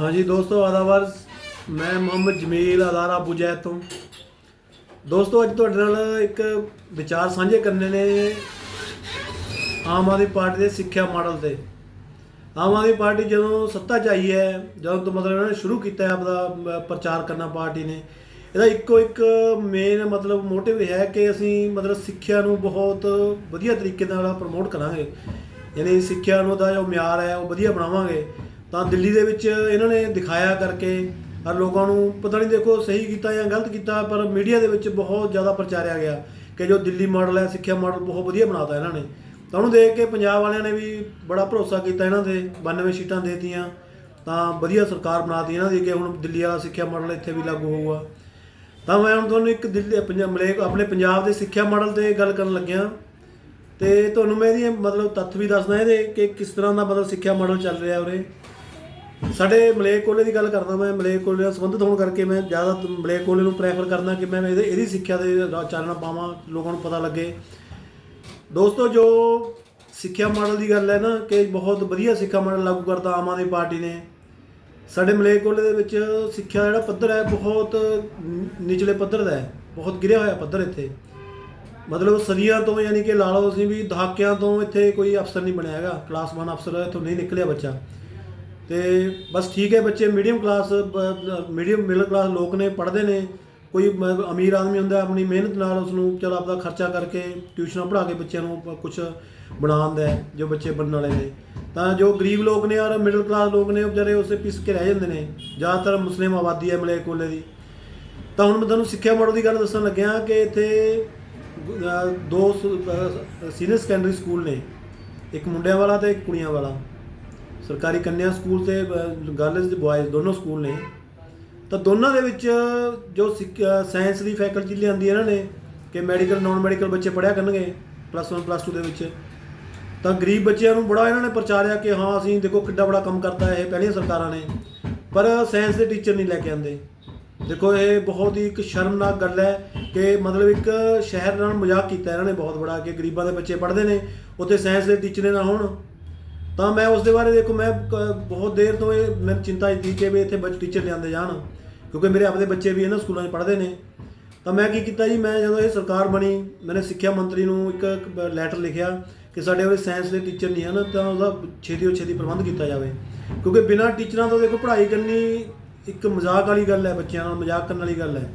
ਹਾਂਜੀ ਦੋਸਤੋ, ਆਦਾਵਰ, ਮੈਂ ਮੁਹੰਮਦ ਜਮੀਲ, ਅਦਾਰਾ ਬੁਜੈਤ ਤੋਂ ਦੋਸਤੋ, ਅੱਜ ਤੁਹਾਡੇ ਨਾਲ ਇੱਕ ਵਿਚਾਰ ਸਾਂਝੇ ਕਰਨੇ ਨੇ ਆਮ ਆਦਮੀ ਪਾਰਟੀ ਦੇ ਸਿੱਖਿਆ ਮਾਡਲ ਤੇ। ਆਮ ਆਦਮੀ ਪਾਰਟੀ ਜਦੋਂ ਸੱਤਾ 'ਚ ਆਈ ਹੈ, ਜਦੋਂ ਤੋਂ ਮਤਲਬ ਇਹਨਾਂ ਨੇ ਸ਼ੁਰੂ ਕੀਤਾ ਹੈ ਆਪਦਾ ਪ੍ਰਚਾਰ ਕਰਨਾ ਪਾਰਟੀ ਨੇ, ਇਹਦਾ ਇੱਕੋ ਇੱਕ ਮੇਨ ਮਤਲਬ ਮੋਟਿਵ ਇਹ ਹੈ ਕਿ ਅਸੀਂ ਮਤਲਬ ਸਿੱਖਿਆ ਨੂੰ ਬਹੁਤ ਵਧੀਆ ਤਰੀਕੇ ਨਾਲ ਪ੍ਰਮੋਟ ਕਰਾਂਗੇ। ਯਾਨੀ ਸਿੱਖਿਆ ਨੂੰ ਦਾ ਜੋ ਮਿਆਰ ਹੈ, ਉਹ ਵਧੀਆ ਬਣਾਵਾਂਗੇ। ਤਾਂ ਦਿੱਲੀ ਦੇ ਵਿੱਚ ਇਹਨਾਂ ਨੇ ਦਿਖਾਇਆ ਕਰਕੇ ਔਰ ਲੋਕਾਂ ਨੂੰ ਪਤਾ ਨਹੀਂ ਦੇਖੋ ਸਹੀ ਕੀਤਾ ਜਾਂ ਗਲਤ ਕੀਤਾ, ਪਰ ਮੀਡੀਆ ਦੇ ਵਿੱਚ ਬਹੁਤ ਜ਼ਿਆਦਾ ਪ੍ਰਚਾਰਿਆ ਗਿਆ ਕਿ ਜੋ ਦਿੱਲੀ ਮਾਡਲ ਹੈ, ਸਿੱਖਿਆ ਮਾਡਲ ਬਹੁਤ ਵਧੀਆ ਬਣਾਤਾ ਇਹਨਾਂ ਨੇ। ਤਾਂ ਉਹਨੂੰ ਦੇਖ ਕੇ ਪੰਜਾਬ ਵਾਲਿਆਂ ਨੇ ਵੀ ਬੜਾ ਭਰੋਸਾ ਕੀਤਾ ਇਹਨਾਂ ਤੇ 92 ਸੀਟਾਂ ਦੇਤੀਆਂ, ਤਾਂ ਵਧੀਆ ਸਰਕਾਰ ਬਣਾਤੀ ਇਹਨਾਂ ਦੀ ਕਿ ਹੁਣ ਦਿੱਲੀ ਵਾਲਾ ਸਿੱਖਿਆ ਮਾਡਲ ਇੱਥੇ ਵੀ ਲਾਗੂ ਹੋਊਗਾ। ਤਾਂ ਮੈਂ ਹੁਣ ਤੁਹਾਨੂੰ ਇੱਕ ਦਿੱਲੀ ਪੰਜਾਬ ਮਲੇਕ, ਆਪਣੇ ਪੰਜਾਬ ਦੇ ਸਿੱਖਿਆ ਮਾਡਲ ਤੇ ਗੱਲ ਕਰਨ ਲੱਗਿਆ। ਤੇ ਤੁਹਾਨੂੰ ਮੈਂ ਇਹਦੀ ਮਤਲਬ ਤੱਥ ਵੀ ਦੱਸਦਾ ਇਹਦੇ ਕਿ ਕਿਸ ਤਰ੍ਹਾਂ ਦਾ ਮਤਲਬ ਸਿੱਖਿਆ ਮਾਡਲ ਚੱਲ ਰਿਹਾ ਉਰੇ। ਸਾਡੇ ਮਲੇਕ ਕੋਲੇ ਦੀ ਗੱਲ ਕਰਦਾ ਮੈਂ ਮਲੇਕ ਕੋਲੇ ਨਾਲ ਸੰਬੰਧਿਤ ਹੋਣ ਕਰਕੇ ਮੈਂ ਜ਼ਿਆਦਾ ਮਲੇਕ ਕੋਲੇ ਨੂੰ ਪ੍ਰੈਫਰ ਕਰਦਾ ਕਿ ਮੈਂ ਇਹਦੇ, ਇਹਦੀ ਸਿੱਖਿਆ ਦੇ ਰਾਹ ਚਾਨਣਾ ਪਾਵਾਂ, ਲੋਕਾਂ ਨੂੰ ਪਤਾ ਲੱਗੇ। ਦੋਸਤੋ, ਜੋ ਸਿੱਖਿਆ ਮਾਡਲ ਦੀ ਗੱਲ ਹੈ ਨਾ, ਕਿ ਬਹੁਤ ਵਧੀਆ ਸਿੱਖਿਆ ਮਾਡਲ ਲਾਗੂ ਕਰਦਾ ਆਮ ਆਦਮੀ ਪਾਰਟੀ ਨੇ। ਸਾਡੇ ਮਲੇਰਕੋਟਲੇ ਦੇ ਵਿੱਚ ਸਿੱਖਿਆ ਦਾ ਜਿਹੜਾ ਪੱਧਰ ਹੈ, ਬਹੁਤ ਨਿਚਲੇ ਪੱਧਰ ਦਾ ਹੈ, ਬਹੁਤ ਗਿਰਿਆ ਹੋਇਆ ਪੱਧਰ ਇੱਥੇ। ਮਤਲਬ ਸਦੀਆਂ ਤੋਂ ਯਾਨੀ ਕਿ ਲਾ ਲਓ ਅਸੀਂ ਵੀ, ਦਹਾਕਿਆਂ ਤੋਂ ਇੱਥੇ ਕੋਈ ਅਫਸਰ ਨਹੀਂ ਬਣਿਆ ਹੈਗਾ ਕਲਾਸ 1 ਅਫਸਰ ਇੱਥੋਂ ਨਹੀਂ ਨਿਕਲਿਆ ਬੱਚਾ। ਤੇ ਬਸ ਠੀਕ ਹੈ ਬੱਚੇ medium class medium middle class ਲੋਕ ਨੇ ਪੜ੍ਹਦੇ ਨੇ। ਕੋਈ ਅਮੀਰ ਆਦਮੀ ਹੁੰਦਾ ਆਪਣੀ ਮਿਹਨਤ ਨਾਲ ਉਸ ਨੂੰ ਚਲ ਆਪਦਾ ਖਰਚਾ ਕਰਕੇ ਟਿਊਸ਼ਨਾਂ ਪੜ੍ਹਾ ਕੇ ਬੱਚਿਆਂ ਨੂੰ ਕੁਝ ਬਣਾਉਂਦਾ ਹੈ ਜੋ ਬੱਚੇ ਬਣਨ ਵਾਲੇ ਨੇ। ਤਾਂ ਜੋ ਗਰੀਬ ਲੋਕ ਨੇ ਔਰ ਮਿਡਲ ਕਲਾਸ ਲੋਕ ਨੇ ਉਹ ਵਿਚਾਰੇ ਉਸੇ ਪਿਸ ਕੇ ਰਹਿ ਜਾਂਦੇ ਨੇ। ਜ਼ਿਆਦਾਤਰ ਮੁਸਲਿਮ ਆਬਾਦੀ ਹੈ ਮਲੇਰਕੋਟਲੇ ਦੀ। ਤਾਂ ਹੁਣ ਮੈਂ ਤੁਹਾਨੂੰ ਸਿੱਖਿਆ ਮਾਡਲ ਦੀ ਗੱਲ ਦੱਸਣ ਲੱਗਿਆ ਕਿ ਇੱਥੇ ਅਹ, ਦੋ ਸੀਨੀਅਰ ਸੈਕੰਡਰੀ ਸਕੂਲ ਨੇ। ਇੱਕ ਮੁੰਡਿਆਂ ਵਾਲਾ ਤੇ ਇੱਕ ਕੁੜੀਆਂ ਵਾਲਾ। ਸਰਕਾਰੀ ਕੰਨਿਆ ਸਕੂਲ ਤੇ ਗਰਲਸ ਤੇ ਬॉयਜ਼ ਦੋਨੋਂ ਸਕੂਲ ਨੇ। ਤਾਂ ਦੋਨਾਂ ਦੇ ਵਿੱਚ ਜੋ ਸਾਇੰਸ ਦੀ ਫੈਕਲਟੀ ਲਿਆਂਦੀ ਇਹਨਾਂ ਨੇ ਕਿ ਮੈਡੀਕਲ ਨਾਨ ਮੈਡੀਕਲ ਬੱਚੇ ਪੜ੍ਹਿਆ ਕਰਨਗੇ ਪਲੱਸ 1 ਪਲੱਸ 2 ਦੇ ਵਿੱਚ। ਤਾਂ ਗਰੀਬ ਬੱਚਿਆਂ ਨੂੰ ਬੜਾ ਇਹਨਾਂ ਨੇ ਪ੍ਰਚਾਰਿਆ ਕਿ ਹਾਂ, ਅਸੀਂ ਦੇਖੋ ਕਿੱਡਾ ਬੜਾ ਕੰਮ ਕਰਤਾ ਇਹ ਪਹਿਲੀਆਂ ਸਰਕਾਰਾਂ ਨੇ। ਪਰ ਸਾਇੰਸ ਦੇ ਟੀਚਰ ਨਹੀਂ ਲੈ ਕੇ ਆਂਦੇ ਦੇਖੋ ਇਹ ਬਹੁਤ ਹੀ ਇੱਕ ਸ਼ਰਮਨਾਕ ਗੱਲ ਹੈ ਕਿ ਮਤਲਬ ਇੱਕ ਸ਼ਹਿਰ ਨਾਲ ਮਜ਼ਾਕ ਕੀਤਾ ਇਹਨਾਂ ਨੇ ਬਹੁਤ ਬੜਾ ਕਿ ਗਰੀਬਾਂ ਦੇ ਬੱਚੇ ਪੜ੍ਹਦੇ ਨੇ, ਉੱਥੇ ਸਾਇੰਸ ਦੇ ਟੀਚਰ ਨਾ ਹੋਣ। ਤਾਂ ਮੈਂ ਉਸ ਦੇ ਬਾਰੇ ਦੇਖੋ, ਮੈਂ ਬਹੁਤ ਦੇਰ ਤੋਂ ਇਹ ਮੈਂ ਚਿੰਤਾ ਸੀ ਕਿ ਵੀ ਇੱਥੇ ਬੱਚ ਟੀਚਰ ਲਿਆਂਦੇ ਜਾਣ, ਕਿਉਂਕਿ ਮੇਰੇ ਆਪਦੇ ਬੱਚੇ ਵੀ ਇਹਨਾਂ ਸਕੂਲਾਂ 'ਚ ਪੜ੍ਹਦੇ ਨੇ। ਤਾਂ ਮੈਂ ਕੀ ਕੀਤਾ ਜੀ, ਮੈਂ ਜਦੋਂ ਇਹ ਸਰਕਾਰ ਬਣੀ, ਮੈਨੇ ਸਿੱਖਿਆ ਮੰਤਰੀ ਨੂੰ ਇੱਕ ਲੈਟਰ ਲਿਖਿਆ ਕਿ ਸਾਡੇ ਉਰੇ ਸਾਇੰਸ ਦੇ ਟੀਚਰ ਨਹੀਂ ਹਨ, ਤਾਂ ਉਹਦਾ ਛੇਤੀ ਤੋਂ ਛੇਤੀ ਪ੍ਰਬੰਧ ਕੀਤਾ ਜਾਵੇ। ਕਿਉਂਕਿ ਬਿਨਾਂ ਟੀਚਰਾਂ ਤੋਂ ਦੇਖੋ, ਪੜ੍ਹਾਈ ਕਰਨੀ ਇੱਕ ਮਜ਼ਾਕ ਵਾਲੀ ਗੱਲ ਹੈ, ਬੱਚਿਆਂ ਨਾਲ ਮਜ਼ਾਕ ਕਰਨ ਵਾਲੀ ਗੱਲ ਹੈ।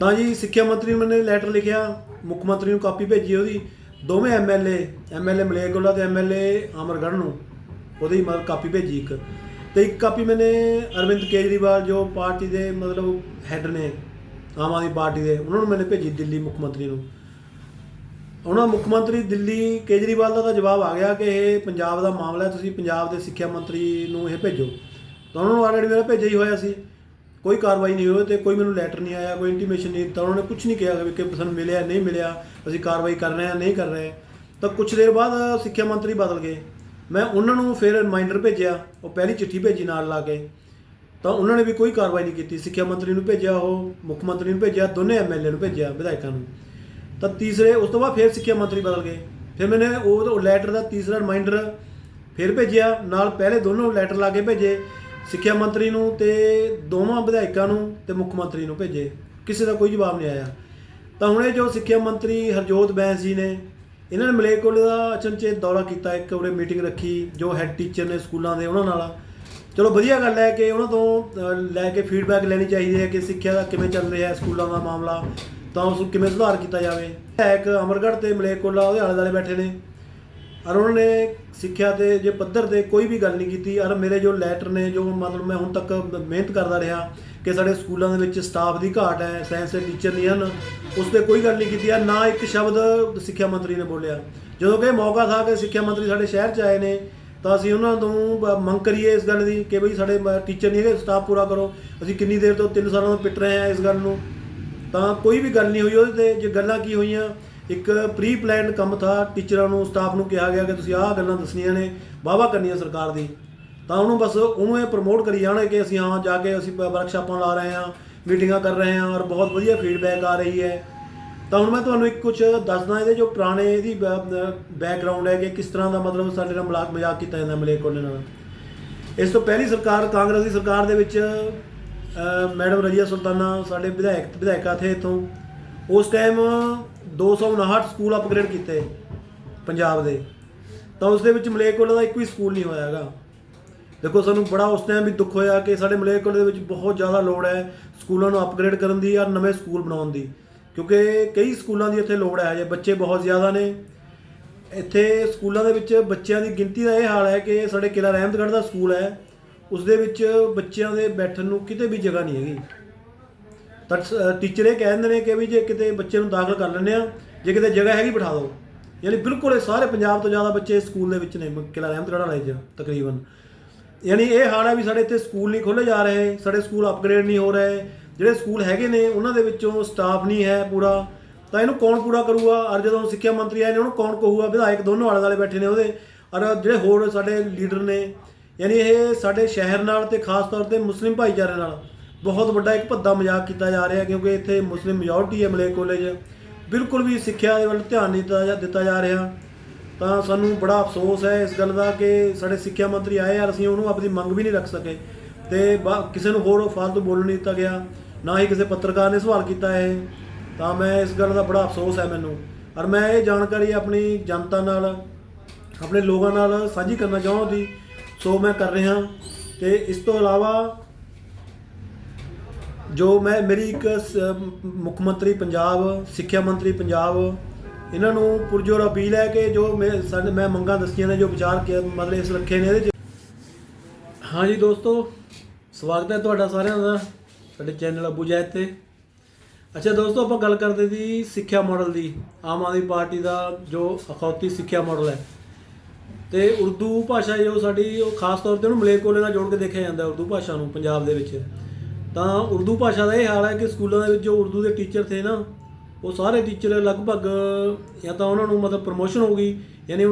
ਤਾਂ ਜੀ, ਸਿੱਖਿਆ ਮੰਤਰੀ ਨੂੰ ਮੈंने ਲੈਟਰ ਲਿਖਿਆ, ਮੁੱਖ ਮੰਤਰੀ ਨੂੰ ਕਾਪੀ ਭੇਜੀ ਉਹਦੀ। ਦੋਵੇਂ ਐਮਐਲਏ ਐਮਐਲਏ ਮਲੇਰਕੋਟਲਾ ਤੇ ਐਮਐਲਏ ਅਮਰਗੜ੍ਹ ਨੂੰ ਉਹਦੀ ਮਤਲਬ ਕਾਪੀ ਭੇਜੀ ਇੱਕ। ਤੇ ਇੱਕ ਕਾਪੀ ਮੈਨੇ ਅਰਵਿੰਦ ਕੇਜਰੀਵਾਲ ਜੋ ਪਾਰਟੀ ਦੇ ਮਤਲਬ ਹੈੱਡ ਨੇ, ਆਮ ਆਦਮੀ ਪਾਰਟੀ ਦੇ, ਉਹਨਾਂ ਨੂੰ ਮੈਨੇ ਭੇਜੀ ਦਿੱਲੀ ਮੁੱਖ ਮੰਤਰੀ ਨੂੰ। ਉਹਨਾਂ ਮੁੱਖ ਮੰਤਰੀ ਦਿੱਲੀ ਕੇਜਰੀਵਾਲ ਦਾ ਤਾਂ ਜਵਾਬ ਆ ਗਿਆ ਕਿ ਇਹ ਪੰਜਾਬ ਦਾ ਮਾਮਲਾ ਹੈ, ਤੁਸੀਂ ਪੰਜਾਬ ਦੇ ਸਿੱਖਿਆ ਮੰਤਰੀ ਨੂੰ ਇਹ ਭੇਜੋ। ਤਾਂ ਉਹਨਾਂ ਨੂੰ ਆਲਰੇਡੀ ਮੇਰਾ ਭੇਜਿਆ ਹੀ ਹੋਇਆ ਸੀ। ਕੋਈ ਕਾਰਵਾਈ ਨਹੀਂ ਹੋਈ ਤੇ ਕੋਈ ਮੈਨੂੰ ਲੈਟਰ ਨਹੀਂ ਆਇਆ, ਕੋਈ ਇੰਟੀਮੇਸ਼ਨ ਨਹੀਂ ਤਾਂ ਉਹਨਾਂ ਨੇ ਕੁਝ ਨਹੀਂ ਕਿਹਾ ਕਿ ਸਾਨੂੰ ਮਿਲਿਆ, ਨਹੀਂ ਮਿਲਿਆ, ਅਸੀਂ ਕਾਰਵਾਈ ਕਰ ਰਹੇ ਹਾਂ, ਨਹੀਂ ਕਰ ਰਹੇ। ਤਾਂ ਕੁਝ ਦੇਰ ਬਾਅਦ ਸਿੱਖਿਆ ਮੰਤਰੀ ਬਦਲ ਗਏ। ਮੈਂ ਉਹਨਾਂ ਨੂੰ ਫਿਰ ਰਿਮਾਈਂਡਰ ਭੇਜਿਆ, ਉਹ ਪਹਿਲੀ ਚਿੱਠੀ ਭੇਜੀ ਨਾਲ ਲਾ ਕੇ। ਤਾਂ ਉਹਨਾਂ ਨੇ ਵੀ ਕੋਈ ਕਾਰਵਾਈ ਨਹੀਂ ਕੀਤੀ। ਸਿੱਖਿਆ ਮੰਤਰੀ ਨੂੰ ਭੇਜਿਆ ਉਹ, ਮੁੱਖ ਮੰਤਰੀ ਨੂੰ ਭੇਜਿਆ, ਦੋਨੇ ਐਮਐਲਏ ਨੂੰ ਭੇਜਿਆ, ਵਿਧਾਇਕਾਂ ਨੂੰ। ਤਾਂ ਤੀਸਰੇ, ਉਸ ਤੋਂ ਬਾਅਦ ਫਿਰ ਸਿੱਖਿਆ ਮੰਤਰੀ ਬਦਲ ਗਏ। ਫਿਰ ਮੈਨੇ ਉਹ ਲੈਟਰ ਦਾ ਤੀਸਰਾ ਰਿਮਾਈਂਡਰ ਫਿਰ ਭੇਜਿਆ, ਨਾਲ ਪਹਿਲੇ ਦੋਨੋਂ ਲੈਟਰ ਲਾ ਕੇ ਭੇਜੇ। ਸਿੱਖਿਆ ਮੰਤਰੀ ਨੂੰ ਤੇ ਦੋਵਾਂ ਵਿਧਾਇਕਾਂ ਨੂੰ ਤੇ ਮੁੱਖ ਮੰਤਰੀ ਨੂੰ ਭੇਜੇ। ਕਿਸੇ ਦਾ ਕੋਈ ਜਵਾਬ ਨਹੀਂ ਆਇਆ। ਤਾਂ ਹੁਣੇ ਜੋ ਸਿੱਖਿਆ ਮੰਤਰੀ ਹਰਜੋਤ ਬੈਂਸ ਜੀ ਨੇ, ਇਹਨਾਂ ਨੇ ਮਲੇਰਕੋਟਲੇ ਦਾ ਅਚਨਚੇਤ ਦੌਰਾ ਕੀਤਾ, ਇੱਕ ਉਰੇ ਮੀਟਿੰਗ ਰੱਖੀ, ਜੋ ਹੈੱਡ ਟੀਚਰ ਨੇ ਸਕੂਲਾਂ ਦੇ, ਉਹਨਾਂ ਨਾਲ। ਚਲੋ ਵਧੀਆ ਗੱਲ ਹੈ ਕਿ ਉਹਨਾਂ ਤੋਂ ਲੈ ਕੇ ਫੀਡਬੈਕ ਲੈਣੀ ਚਾਹੀਦੀ ਹੈ ਕਿ ਸਿੱਖਿਆ ਦਾ ਕਿਵੇਂ ਚੱਲ ਰਿਹਾ ਹੈ, ਸਕੂਲਾਂ ਦਾ ਮਾਮਲਾ, ਤਾਂ ਉਸ ਨੂੰ ਕਿਵੇਂ ਸੁਧਾਰ ਕੀਤਾ ਜਾਵੇ। ਵਿਧਾਇਕ ਅਮਰਗੜ੍ਹ ਤੇ ਮਲੇਰਕੋਟਲਾ ਉਹਦੇ ਆਲੇ ਦੁਆਲੇ ਬੈਠੇ ਨੇ। ਔਰ ਉਹਨਾਂ ਨੇ ਸਿੱਖਿਆ ਤੇ ਜੇ ਪੱਧਰ ਤੇ ਕੋਈ ਵੀ ਗੱਲ ਨਹੀਂ ਕੀਤੀ, ਔਰ ਮੇਰੇ ਜੋ ਲੈਟਰ ਨੇ, ਜੋ ਮਤਲਬ ਮੈਂ ਹੁਣ ਤੱਕ ਮਿਹਨਤ ਕਰਦਾ ਰਿਹਾ ਕਿ ਸਾਡੇ ਸਕੂਲਾਂ ਦੇ ਵਿੱਚ ਸਟਾਫ ਦੀ ਘਾਟ ਹੈ ਸਾਇੰਸ ਦੇ ਟੀਚਰ ਨਹੀਂ ਹਨ, ਉਸ ਤੇ ਕੋਈ ਗੱਲ ਨਹੀਂ ਕੀਤੀ ਆ ਨਾ ਇੱਕ ਸ਼ਬਦ ਸਿੱਖਿਆ ਮੰਤਰੀ ਨੇ ਬੋਲਿਆ। ਜਦੋਂ ਕਿ ਮੌਕਾ ਥਾ ਕਿ ਸਿੱਖਿਆ ਮੰਤਰੀ ਸਾਡੇ ਸ਼ਹਿਰ 'ਚ ਆਏ ਨੇ, ਤਾਂ ਅਸੀਂ ਉਹਨਾਂ ਤੋਂ ਮੰਗ ਕਰੀਏ ਇਸ ਗੱਲ ਦੀ ਕਿ ਬਈ ਸਾਡੇ ਟੀਚਰ ਨਹੀਂ ਹੈਗੇ ਸਟਾਫ ਪੂਰਾ ਕਰੋ। ਅਸੀਂ ਕਿੰਨੀ ਦੇਰ ਤੋਂ 3 ਸਾਲਾਂ ਤੋਂ ਪਿੱਟ ਰਹੇ ਹਾਂ ਇਸ ਗੱਲ ਨੂੰ। ਤਾਂ ਕੋਈ ਵੀ ਗੱਲ ਨਹੀਂ ਹੋਈ ਉਹਦੇ ਤੇ, ਜੇ ਗੱਲਾਂ ਕੀ ਹੋਈਆਂ ਇੱਕ ਪ੍ਰੀ ਪਲਾਨਡ ਕੰਮ ਥਾ, ਟੀਚਰਾਂ ਨੂੰ ਸਟਾਫ ਨੂੰ ਕਿਹਾ ਗਿਆ ਕਿ ਤੁਸੀਂ ਆਹ ਗੱਲਾਂ ਦੱਸਣੀਆਂ ਨੇ, ਵਾਹਵਾ ਕਰਨੀਆਂ ਸਰਕਾਰ ਦੀ। ਤਾਂ ਉਹਨੂੰ ਬਸ ਉਹਨੂੰ ਇਹ ਪ੍ਰਮੋਟ ਕਰੀ ਜਾਣਾ ਕਿ ਅਸੀਂ ਹਾਂ ਜਾ ਕੇ ਅਸੀਂ ਵਰਕਸ਼ਾਪਾਂ ਲਾ ਰਹੇ ਹਾਂ ਮੀਟਿੰਗਾਂ ਕਰ ਰਹੇ ਹਾਂ ਔਰ ਬਹੁਤ ਵਧੀਆ ਫੀਡਬੈਕ ਆ ਰਹੀ ਹੈ। ਤਾਂ ਹੁਣ ਮੈਂ ਤੁਹਾਨੂੰ ਇੱਕ ਕੁਝ ਦੱਸਦਾ, ਇਹਦੇ ਜੋ ਪੁਰਾਣੇ ਇਹਦੀ ਬੈਕਗ੍ਰਾਉਂਡ ਹੈ ਕਿ ਕਿਸ ਤਰ੍ਹਾਂ ਦਾ ਮਤਲਬ ਸਾਡੇ ਨਾਲ ਮਲਾਕ ਮਜ਼ਾਕ ਕੀਤਾ ਜਾਂਦਾ ਮਲੇਰਕੋਟਲੇ ਨਾਲ। ਇਸ ਤੋਂ ਪਹਿਲੀ ਸਰਕਾਰ, ਕਾਂਗਰਸ ਦੀ ਸਰਕਾਰ ਦੇ ਵਿੱਚ ਮੈਡਮ ਰਜੀਆ ਸੁਲਤਾਨਾ, ਸਾਡੇ ਵਿਧਾਇਕ, ਵਿਧਾਇਕਾ ਥੇ ਇਥੋਂ। ਉਸ ਟਾਈਮ 259 ਸਕੂਲ ਅਪਗ੍ਰੇਡ ਕੀਤੇ ਪੰਜਾਬ ਦੇ। ਤਾਂ ਉਸ ਦੇ ਵਿੱਚ ਮਲੇਰਕੋਟਲਾ ਦਾ ਇੱਕ ਵੀ ਸਕੂਲ ਨਹੀਂ ਹੋਇਆ ਹੈਗਾ। ਦੇਖੋ ਸਾਨੂੰ ਬੜਾ ਉਸ ਟਾਈਮ ਵੀ ਦੁੱਖ ਹੋਇਆ ਕਿ ਸਾਡੇ ਮਲੇਰਕੋਟਲੇ ਦੇ ਵਿੱਚ ਬਹੁਤ ਜ਼ਿਆਦਾ ਲੋੜ ਹੈ ਸਕੂਲਾਂ ਨੂੰ ਅਪਗ੍ਰੇਡ ਕਰਨ ਦੀ ਜਾਂ ਨਵੇਂ ਸਕੂਲ ਬਣਾਉਣ ਦੀ। ਕਿਉਂਕਿ ਕਈ ਸਕੂਲਾਂ ਦੀ ਇੱਥੇ ਲੋੜ ਹੈ, ਜੇ ਬੱਚੇ ਬਹੁਤ ਜ਼ਿਆਦਾ ਨੇ, ਇੱਥੇ ਸਕੂਲਾਂ ਦੇ ਵਿੱਚ ਬੱਚਿਆਂ ਦੀ ਗਿਣਤੀ ਦਾ ਇਹ ਹਾਲ ਹੈ ਕਿ ਸਾਡੇ ਕਿਲਾ ਰਹਿਮਤਗੜ੍ਹ ਦਾ ਸਕੂਲ ਹੈ ਉਸ ਦੇ ਵਿੱਚ ਬੱਚਿਆਂ ਦੇ ਬੈਠਣ ਨੂੰ ਕਿਤੇ ਵੀ ਜਗ੍ਹਾ ਨਹੀਂ ਹੈਗੀ। ਤਾਂ ਟੀਚਰ ਇਹ ਕਹਿ ਦਿੰਦੇ ਨੇ ਕਿ ਵੀ ਜੇ ਕਿਤੇ ਬੱਚੇ ਨੂੰ ਦਾਖਲ ਕਰ ਲੈਂਦੇ ਆ, ਜੇ ਕਿਤੇ ਜਗ੍ਹਾ ਹੈਗੀ ਬਿਠਾ ਦਿਓ। ਯਾਨੀ ਬਿਲਕੁਲ ਇਹ ਸਾਰੇ ਪੰਜਾਬ ਤੋਂ ਜ਼ਿਆਦਾ ਬੱਚੇ ਸਕੂਲ ਦੇ ਵਿੱਚ ਨੇ, ਮ- ਕਿਲਾ ਰਹਿਮਤਗੜ੍ਹ ਵਾਲੇ 'ਚ ਤਕਰੀਬਨ। ਯਾਨੀ ਇਹ ਹਾਲ ਹੈ ਵੀ ਸਾਡੇ ਇੱਥੇ ਸਕੂਲ ਨਹੀਂ ਖੋਲ੍ਹੇ ਜਾ ਰਹੇ, ਸਾਡੇ ਸਕੂਲ ਅਪਗ੍ਰੇਡ ਨਹੀਂ ਹੋ ਰਹੇ, ਜਿਹੜੇ ਸਕੂਲ ਹੈਗੇ ਨੇ, ਉਹਨਾਂ ਦੇ ਵਿੱਚੋਂ ਸਟਾਫ ਨਹੀਂ ਹੈ ਪੂਰਾ। ਤਾਂ ਇਹਨੂੰ ਕੌਣ ਪੂਰਾ ਕਰੂਗਾ? ਔਰ ਜਦੋਂ ਸਿੱਖਿਆ ਮੰਤਰੀ ਆਏ ਨੇ, ਉਹਨੂੰ ਕੌਣ ਕਹੂਗਾ? ਵਿਧਾਇਕ ਦੋਨੋਂ ਆਲੇ ਦੁਆਲੇ ਬੈਠੇ ਨੇ ਉਹਦੇ। ਔਰ ਜਿਹੜੇ ਹੋਰ ਸਾਡੇ ਲੀਡਰ ਨੇ, ਯਾਨੀ ਇਹ ਸਾਡੇ ਸ਼ਹਿਰ ਨਾਲ ਤੇ ਖਾਸ ਤੌਰ ਤੇ ਮੁਸਲਿਮ ਭਾਈਚਾਰੇ ਨਾਲ ਬਹੁਤ ਵੱਡਾ ਇੱਕ ਭੱਦਾ ਮਜ਼ਾਕ ਕੀਤਾ ਜਾ ਰਿਹਾ ਕਿਉਂਕਿ ਇੱਥੇ ਮੁਸਲਿਮ ਮੈਜੋਰਟੀ ਹੈ ਮਲੇ ਕਾਲਜ ਬਿਲਕੁਲ ਵੀ ਸਿੱਖਿਆ ਦੇ ਵੱਲ ਧਿਆਨ ਨਹੀਂ ਦਿੱਤਾ ਜਾ- ਦਿੱਤਾ ਜਾ ਰਿਹਾ। ਤਾਂ ਸਾਨੂੰ ਬੜਾ ਅਫਸੋਸ ਹੈ ਇਸ ਗੱਲ ਦਾ ਕਿ ਸਾਡੇ ਸਿੱਖਿਆ ਮੰਤਰੀ ਆਏ ਯਾਰ, ਅਸੀਂ ਉਹਨੂੰ ਆਪਣੀ ਮੰਗ ਵੀ ਨਹੀਂ ਰੱਖ ਸਕੇ। ਤੇ ਬਾ- ਕਿਸੇ ਨੂੰ ਹੋਰ ਫਾਲਤੂ ਬੋਲਣ ਨਹੀਂ ਦਿੱਤਾ ਗਿਆ, ਨਾ ਹੀ ਕਿਸੇ ਪੱਤਰਕਾਰ ਨੇ ਸਵਾਲ ਕੀਤਾ ਇਹ। ਤਾਂ ਮੈਂ ਇਸ ਗੱਲ ਦਾ ਬੜਾ ਅਫਸੋਸ ਹੈ ਮੈਨੂੰ। ਔਰ ਮੈਂ ਇਹ ਜਾਣਕਾਰੀ ਆਪਣੀ ਜਨਤਾ ਨਾਲ, ਆਪਣੇ ਲੋਕਾਂ ਨਾਲ ਸਾਂਝੀ ਕਰਨਾ ਚਾਹੁੰਦਾ ਸੀ। ਸੋ ਮੈਂ ਕਰ ਰਿਹਾ। ਤੇ ਇਸ ਤੋਂ ਇਲਾਵਾ ਜੋ ਮੈਂ, ਮੇਰੀ ਇੱਕ ਮੁੱਖ ਮੰਤਰੀ ਪੰਜਾਬ, ਸਿੱਖਿਆ ਮੰਤਰੀ ਪੰਜਾਬ, ਇਹਨਾਂ ਨੂੰ ਪੁਰਜੋਰ ਅਪੀਲ ਹੈ ਕਿ ਜੋ ਮੈਂ, ਸਾਡੇ, ਮੈਂ ਮੰਗਾਂ ਦੱਸੀਆਂ ਨੇ, ਜੋ ਵਿਚਾਰ ਕੇ ਮਤਲਬ ਇਸ ਰੱਖੇ ਨੇ ਇਹਦੇ 'ਚ। ਹਾਂਜੀ ਦੋਸਤੋ, ਸਵਾਗਤ ਹੈ ਤੁਹਾਡਾ ਸਾਰਿਆਂ ਦਾ, ਸਾਡੇ ਚੈਨਲ ਅਬੂ ਜੈਦ ਤੇ। ਅੱਛਾ ਦੋਸਤੋ, ਆਪਾਂ ਗੱਲ ਕਰਦੇ ਸੀ ਸਿੱਖਿਆ ਮਾਡਲ ਦੀ, ਆਮ ਆਦਮੀ ਪਾਰਟੀ ਦਾ ਜੋ ਅਖੌਤੀ ਸਿੱਖਿਆ ਮਾਡਲ ਹੈ। ਤੇ ਉਰਦੂ ਭਾਸ਼ਾ ਜੋ ਸਾਡੀ, ਉਹ ਖਾਸ ਤੌਰ ਤੇ ਉਹਨੂੰ ਮਲੇਰਕੋਟਲੇ ਨਾਲ ਜੋੜ ਕੇ ਦੇਖਿਆ ਜਾਂਦਾ, ਉਰਦੂ ਭਾਸ਼ਾ ਨੂੰ, ਪੰਜਾਬ ਦੇ ਵਿੱਚ। ਤਾਂ ਉਰਦੂ ਭਾਸ਼ਾ ਦਾ ਇਹ ਹਾਲ ਹੈ ਕਿ ਸਕੂਲਾਂ ਦੇ ਵਿੱਚ ਜੋ ਉਰਦੂ ਦੇ ਟੀਚਰ ਥੇ ਨਾ, ਉਹ ਸਾਰੇ ਟੀਚਰ ਲਗਭਗ ਜਾਂ ਤਾਂ ਉਹਨਾਂ ਨੂੰ ਮਤਲਬ ਪ੍ਰਮੋਸ਼ਨ ਹੋ ਗਈ ਯਾਨੀ